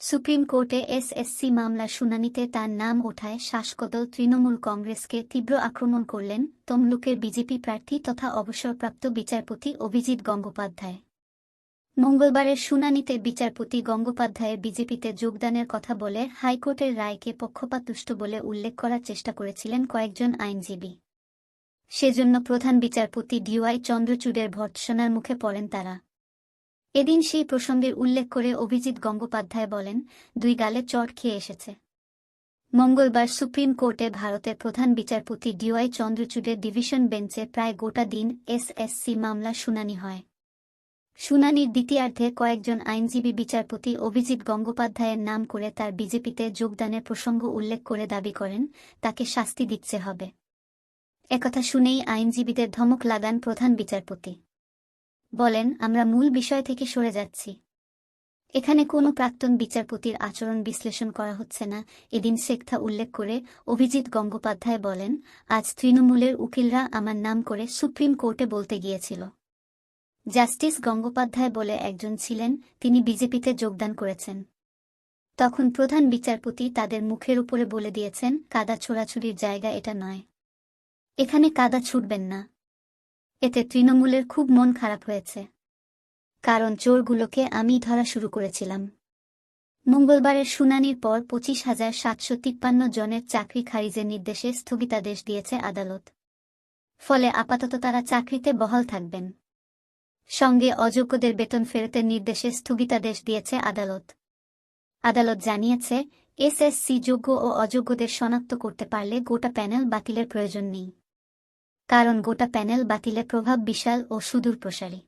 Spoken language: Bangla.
সুপ্রিম কোর্টে এসএসসি মামলার শুনানিতে তার নাম ওঠায় শাসকদল তৃণমূল কংগ্রেসকে তীব্র আক্রমণ করলেন তমলুকের বিজেপি প্রার্থী তথা অবসরপ্রাপ্ত বিচারপতি অভিজিৎ গঙ্গোপাধ্যায়। মঙ্গলবারের শুনানিতে বিচারপতি গঙ্গোপাধ্যায়ের বিজেপিতে যোগদানের কথা বলে হাইকোর্টের রায়কে পক্ষপাতুষ্ট বলে উল্লেখ করার চেষ্টা করেছিলেন কয়েকজন আইনজীবী। সেজন্য প্রধান বিচারপতি ডিওয়াই চন্দ্রচূড়ের ভর্ৎসনার মুখে পড়েন তারা। এদিন সেই প্রসঙ্গের উল্লেখ করে অভিজিৎ গঙ্গোপাধ্যায় বলেন, দুই গালে চট খেয়ে এসেছে। মঙ্গলবার সুপ্রিম কোর্টে ভারতের প্রধান বিচারপতি ডিওয়াই চন্দ্রচূড়ের ডিভিশন বেঞ্চে প্রায় গোটা দিন এসএসসি মামলা শুনানি হয়। শুনানির দ্বিতীয়ার্ধে কয়েকজন আইনজীবী বিচারপতি অভিজিৎ গঙ্গোপাধ্যায়ের নাম করে তার বিজেপিতে যোগদানের প্রসঙ্গ উল্লেখ করে দাবি করেন, তাকে শাস্তি দিচ্ছে হবে। একথা শুনেই আইনজীবীদের ধমক লাগান প্রধান বিচারপতি। বলেন, আমরা মূল বিষয় থেকে সরে যাচ্ছি। এখানে কোনো প্রাক্তন বিচারপতির আচরণ বিশ্লেষণ করা হচ্ছে না। এদিন শেখথা উল্লেখ করে অভিজিৎ গঙ্গোপাধ্যায় বলেন, আজ তৃণমূলের উকিলরা আমার নাম করে সুপ্রিম কোর্টে বলতে গিয়েছিল। জাস্টিস গঙ্গোপাধ্যায় বলে একজন ছিলেন, তিনি বিজেপিতে যোগদান করেছেন। তখন প্রধান বিচারপতি তাদের মুখের উপরে বলে দিয়েছেন, কাদা ছোড়াছুরির জায়গা এটা নয়। এখানে কাদা ছুটবেন না। এতে তৃণমূলের খুব মন খারাপ হয়েছে। কারণ চোরগুলোকে আমি ধরা শুরু করেছিলাম। মঙ্গলবারের শুনানির পর পঁচিশ হাজার সাতশো তিপ্পান্ন জনের চাকরি খারিজের নির্দেশে স্থগিতাদেশ দিয়েছে আদালত। ফলে আপাতত তারা চাকরিতে বহাল থাকবেন। সঙ্গে অযোগ্যদের বেতন ফেরতের নির্দেশে স্থগিতাদেশ দিয়েছে আদালত। আদালত জানিয়েছে, এসএসসি যোগ্য ও অযোগ্যদের শনাক্ত করতে পারলে গোটা প্যানেল বাতিলের প্রয়োজন নেই। কারণ গোটা প্যানেল বাতিলে প্রভাব বিশাল ও সুদূরপ্রসারী।